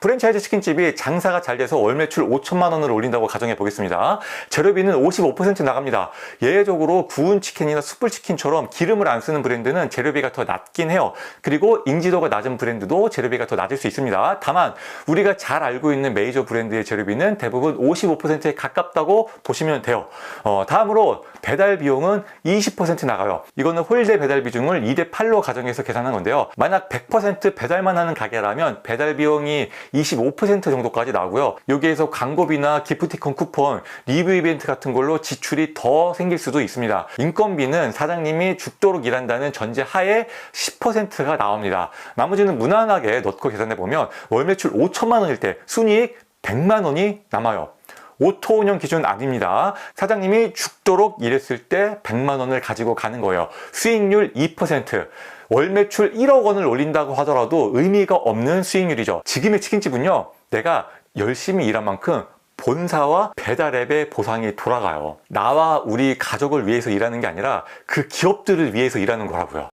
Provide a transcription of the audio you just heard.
프랜차이즈 치킨집이 장사가 잘 돼서 월 매출 5천만 원을 올린다고 가정해 보겠습니다. 재료비는 55% 나갑니다. 예외적으로 구운 치킨이나 숯불 치킨처럼 기름을 안 쓰는 브랜드는 재료비가 더 낮긴 해요. 그리고 인지도가 낮은 브랜드도 재료비가 더 낮을 수 있습니다. 다만 우리가 잘 알고 있는 메이저 브랜드의 재료비는 대부분 55%에 가깝다고 보시면 돼요. 어, 다음으로 배달 비용은 20% 나가요. 이거는 홀대 배달 비중을 2대 8로 가정해서 계산한 건데요. 만약 100% 배달만 하는 가게라면 배달 비용이 25% 정도까지 나오고요. 여기에서 광고비나 기프티콘 쿠폰, 리뷰 이벤트 같은 걸로 지출이 더 생길 수도 있습니다. 인건비는 사장님이 죽도록 일한다는 전제 하에 10%가 나옵니다. 나머지는 무난하게 넣고 계산해 보면 월 매출 5천만 원일 때 순이익 100만 원이 남아요. 오토 운영 기준 아닙니다. 사장님이 죽도록 일했을 때 100만 원을 가지고 가는 거예요. 수익률 2%. 월 매출 1억 원을 올린다고 하더라도 의미가 없는 수익률이죠. 지금의 치킨집은요, 내가 열심히 일한 만큼 본사와 배달앱의 보상이 돌아가요. 나와 우리 가족을 위해서 일하는 게 아니라 그 기업들을 위해서 일하는 거라고요.